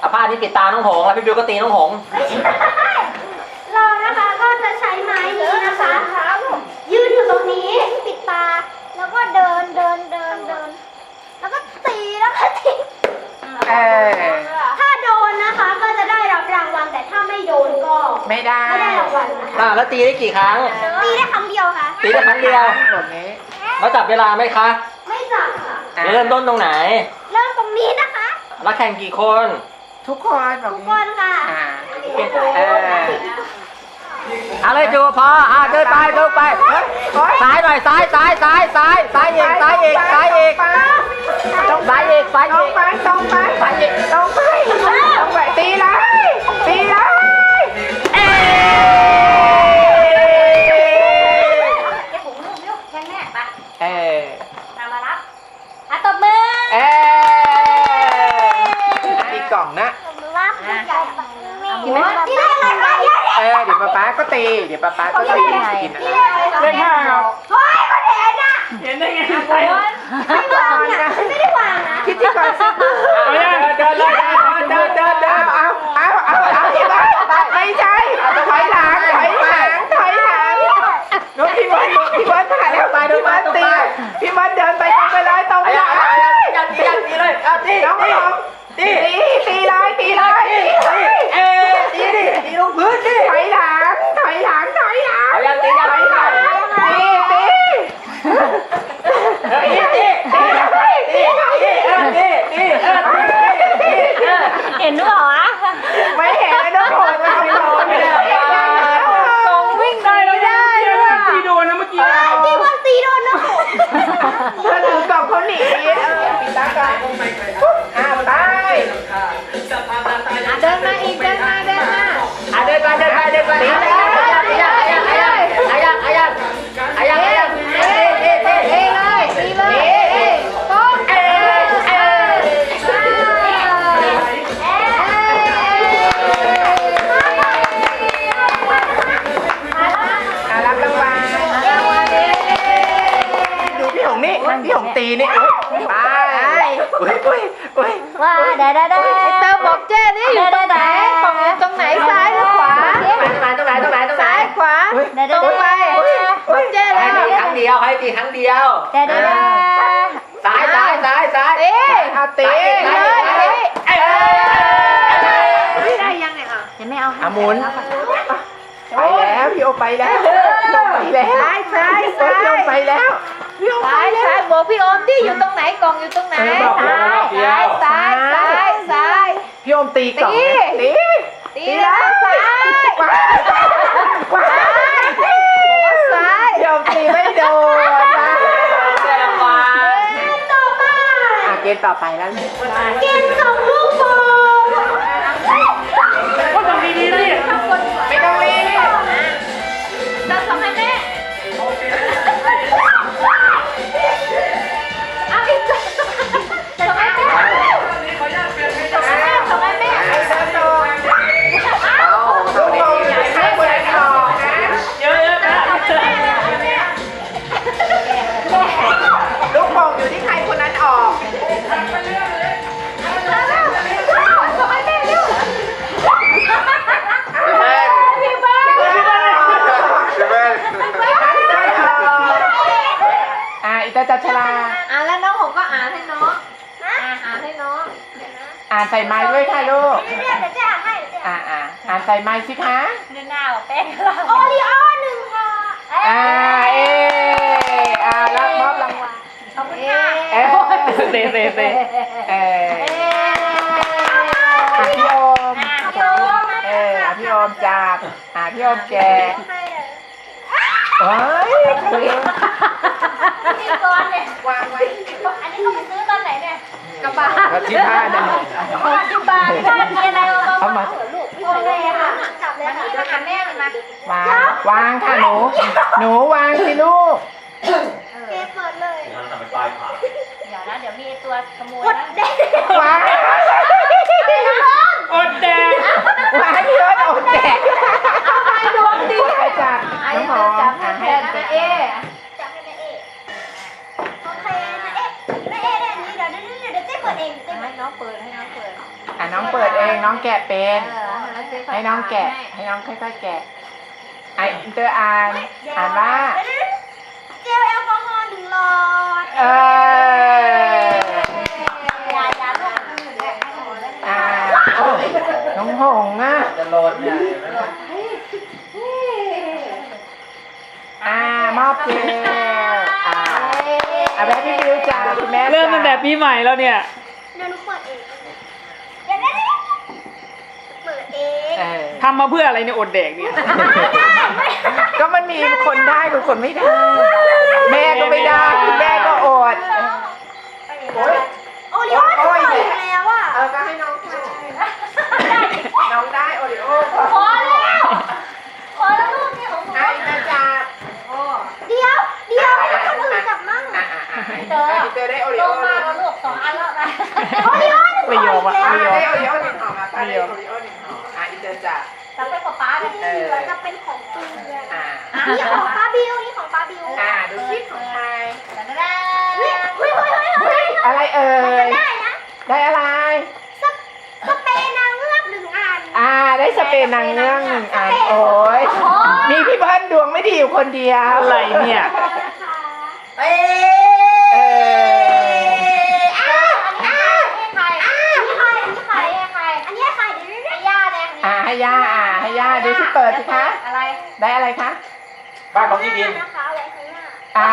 เอาผ้านี้ปิดตาน้องหงแล้วพี่บิวก็ตีน้องหงไม่ใช่เรานะคะก็จะใช้ไม้นี้นะคะ ยืนอยู่ตรงนี้ปิดตา แล้วก็เดินเดินเดินเดิน แล้วก็ตีแล้วก็ตีเออ ถ้าโดนนะคะก็จะได้รับรางวัลแต่ถ้าไม่โดนก็ไม่ได้ไม่ได้รางวัลนะคะอ่าแล้วตีได้กี่ครั้ง ตีได้ครั้งเดียวค่ะ ตีได้ครั้งเดียวแบบนี้แล้วจับเวลาไหมคะไม่จับค่ะอะเริ่มต้นตรงไหน เริ่มตรงนี้นะคะ แล้วแข่งกี่คน ทุกคนแบบทุกนี้คนค่ะอ่าเออเอาเลยจูพออ่าเดินไปเดินไปซ้ายหน่อยซ้ายซ้ายซ้ายซ้ายซ้ายเอกซ้ายเอกซ้ายเอกตรงซ้ายเอกซ้ายตเอรงกไปตรงไปตรงไปตรงไปตีเลย อุ้ยอุ้ยอุ้ยว่าได้ได้ได้เติมบอกเจ้นี่อยู่ตรงไหนของอยู่ตรงไหนซ้ายหรือขวาตรงไหนตรงไหนตรงไหนตรงไหนซ้ายขวาตรงไปบอกเจ้ให้แล้วตีครั้งเดียวให้ตีครั้งเดียวได้ได้ได้ซ้ายซ้ายซ้ายซ้ายเอ๊ะเอาตีซ้ายเลซ้ายยเอ้ยได้ยังไงอะยังไม่เอาอามุนไปแล้วพี่โอไปแล้วลงไปแล้วซ้ายซ้ายพี่ซ้าโอยไป แล้วพี่โอไปซ้ายแล้วซ้ายบอกพี่โอมที่อยู่ตรงไหนกล่องอยู่ตรงไหนซ้ายซ้ายซ้ายซ้าย พี่โอมตีก่อนตีตีแล้วซ้ายว้าว้าบอกว่าซ้ายพี่โอมตีไม่โดนนะได้รางวัลต่อมาอะเกมต่อไปแล้ว เกมส่ง ใส่ไม้ด้วยค่ะลูก เดี๋ยวจะอ่านให้เดี๋ยวจะอ่านอ่าอ่าอ่านใส่ไม้สิคะ เดินหน้าบอกแป้งโอริโอหนึ่งค่ะอ่า เออ่ารับมอบรางวัลขอบคุณค่ะเออเตะเตะเตะเอออะพี่โอมเอออะพี่โอมจากอะพี่โอมแกเฮ้ยพี่ก้อนเนี่ยวางไว้ อันนี้เขาไปซื้อ ตอนไหนเนี่ยกระบาลที่บ้านนั่นที่บ้านบ้านมีอะไรเอามาลูกโอเคค่ะจับเลยค่ะเดี๋ยวหาแม่มันมาวางวางค่ะหนู หนูวางสิลูกเกมเปิดเลยเดี๋ยวนะเดี๋ยวมีตัวขโมยกดนะเด็กวางอดแดง น้องเปิดเองน้องแกะเป็นเออแล้วซื้ให้น้องแกะ ให้น้องค่อยๆแกะไออินเตอร์อ่านอ่านว่าเจลแอลกอฮอล์หนึ่งหลอดเออยายาลูกมือเลยให้หนูเลยอ่าโอ้น้องหงส์อะจะโลนเนี่ยอ่ามอบเจลอ่าเอาแบบพี่บิวจ้าคุณแม่เริ่มตั้งแต่ปีใหม่แล้วเนี่ย เดี๋ยวหนูเปิดเองเดี๋ยวเดี๋ยวเดี๋ยวเปิดเอง เออ ทำมาเพื่ออะไรเนี่ยอดแดกเนี่ย ก็มันมีคนได้กับคนไม่ได้ แม่ก็ไม่ได้คุณแม่ก็ เอ่มันจะยได้นะได้อะไร สเปสเปรย์นางเงือกหนึ่งอัน อ่า ได้สเปรย์นางเงือกหนึ่งอัน โอ้ยมีพี่เบิ้ลดวงไม่ดีอยู่คนเดียว อะไรเนี่ย นะคะเอออะอะให้ใครอะให้ใครอันนี้ใครให้ใครอันนี้ให้ใครเดี๋ยวเดี๋ยวเดี๋ยวย่าแดงอ่าให้ย่าอ่าให้ย่าดูที่เปิดสิคะ อะไร ได้อะไรคะ บ้านของพี่ดินนะคะไว้ข้างหน้า อ่า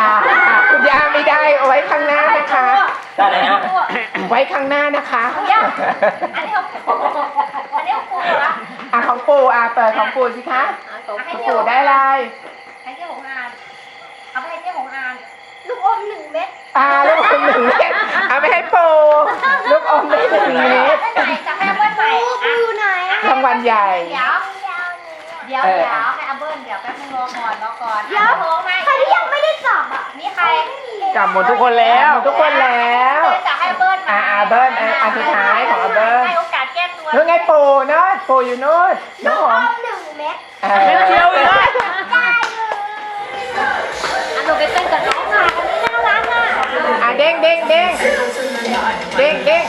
คุณย่าไม่ได้เอาไว้ข้างหน้านะคะ ได้เลยฮะไว้ข้างหน้านะคะอันนี้ของอันนี้ของปูละอ่าของปู่อ่าเปิดของปู่สิคะของปู่ได้อะไรให้เจ้าของงานเอาไปให้เจ้าของงานลูกอมหนึ่งเม็ดอ่าลูกอมหนึ่งเม็ดเอาไปให้ปู่ลูกอมได้หนึ่งเม็ดได้ไหนจะให้เบิ้ลใหม่ลูกอยู่ไหนอะรางวัลใหญ่ เดี๋ยว เดี๋ยวเดี๋ยวให้อาเบิ้ลเดี๋ยวแป๊บนึงรอก่อนรอก่อนเดี๋ยวโทรมาใครที่ยังไม่ได้จับอะนี่ใครกลับหมดทุกคนแล้วทุกคนแล้วจะให้เบิ้ลอ่าอ่าเบิ้ลอ่าอันสุดท้ายของอาเบิ้ลให้โอกาสแก้ตัวนู้นไงปู่เนาะปู่อยู่นู้นน้ลูองกหออมมหนึ่งเม็ดเออเม็ดเดียวเองนะได้เลยอันหนูไปเต้นกับน้องค่ะน่ารักอะอะเด้งเด้งเด้งเด้งเด้ง